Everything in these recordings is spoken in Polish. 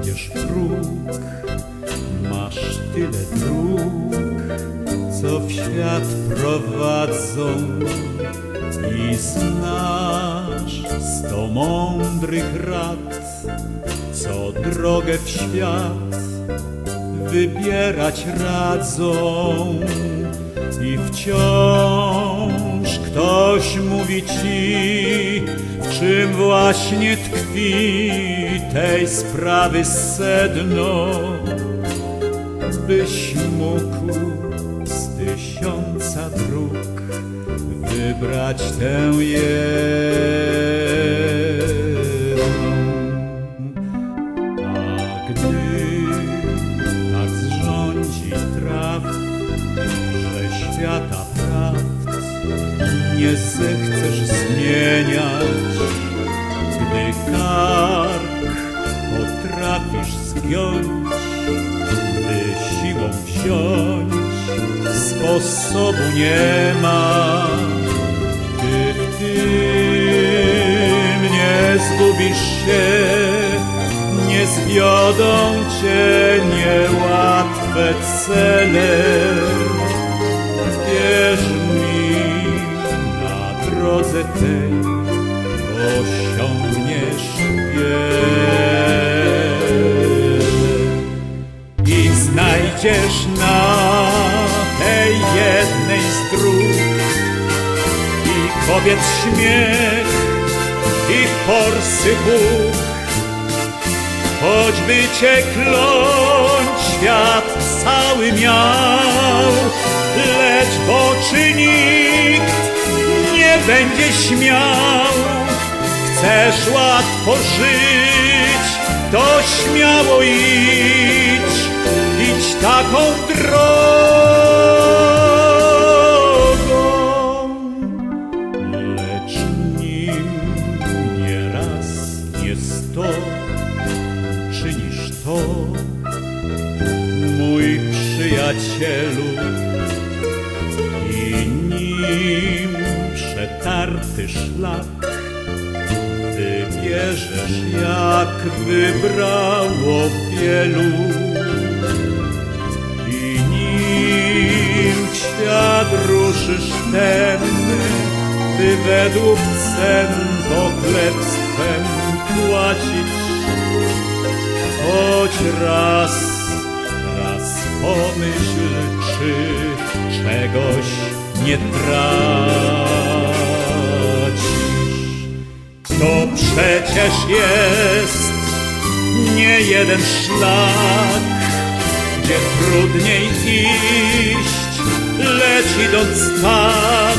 przecież dróg masz tyle dróg, co w świat prowadzą i znasz sto mądrych rad, co drogę w świat wybierać radzą i wciąż ktoś mówi ci, w czym właśnie tkwi tej sprawy sedno, byś mógł z tysiąca dróg wybrać tę jedną. Nie zechcesz zmieniać, gdy kark potrafisz zgiąć, gdy siłą wziąć sposobu nie ma, ty w tym nie zgubisz się, nie zwiodą cię niełatwe cele. Znajdziesz na tej jednej z i kobiet śmiech, i forsy Bóg. Choćby cię kląć świat cały miał, lecz w oczy nikt nie będzie śmiał. Chcesz łatwo żyć, to śmiało idź, idź taką drogą. Lecz nim nie raz, nie sto czynisz to, mój przyjacielu, i nim przetarty szlak wybierzesz, jak wybrało wielu. Świat ruszysz tenny, by według cen pochlebstwem płacić, choć raz, raz pomyśl, czy czegoś nie tracisz. To przecież jest nie jeden szlak, gdzie trudniej iść, lecz idąc tak,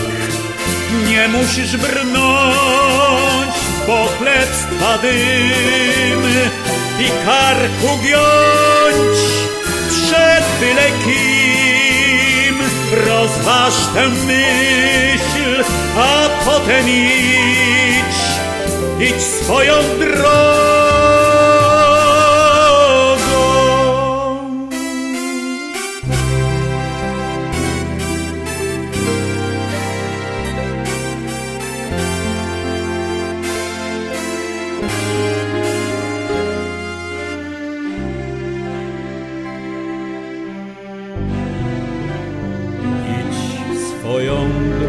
nie musisz brnąć pochlebstwa dym i karku giąć przed byle kim. Rozważ tę myśl, a potem idź, idź swoją drogą. o ją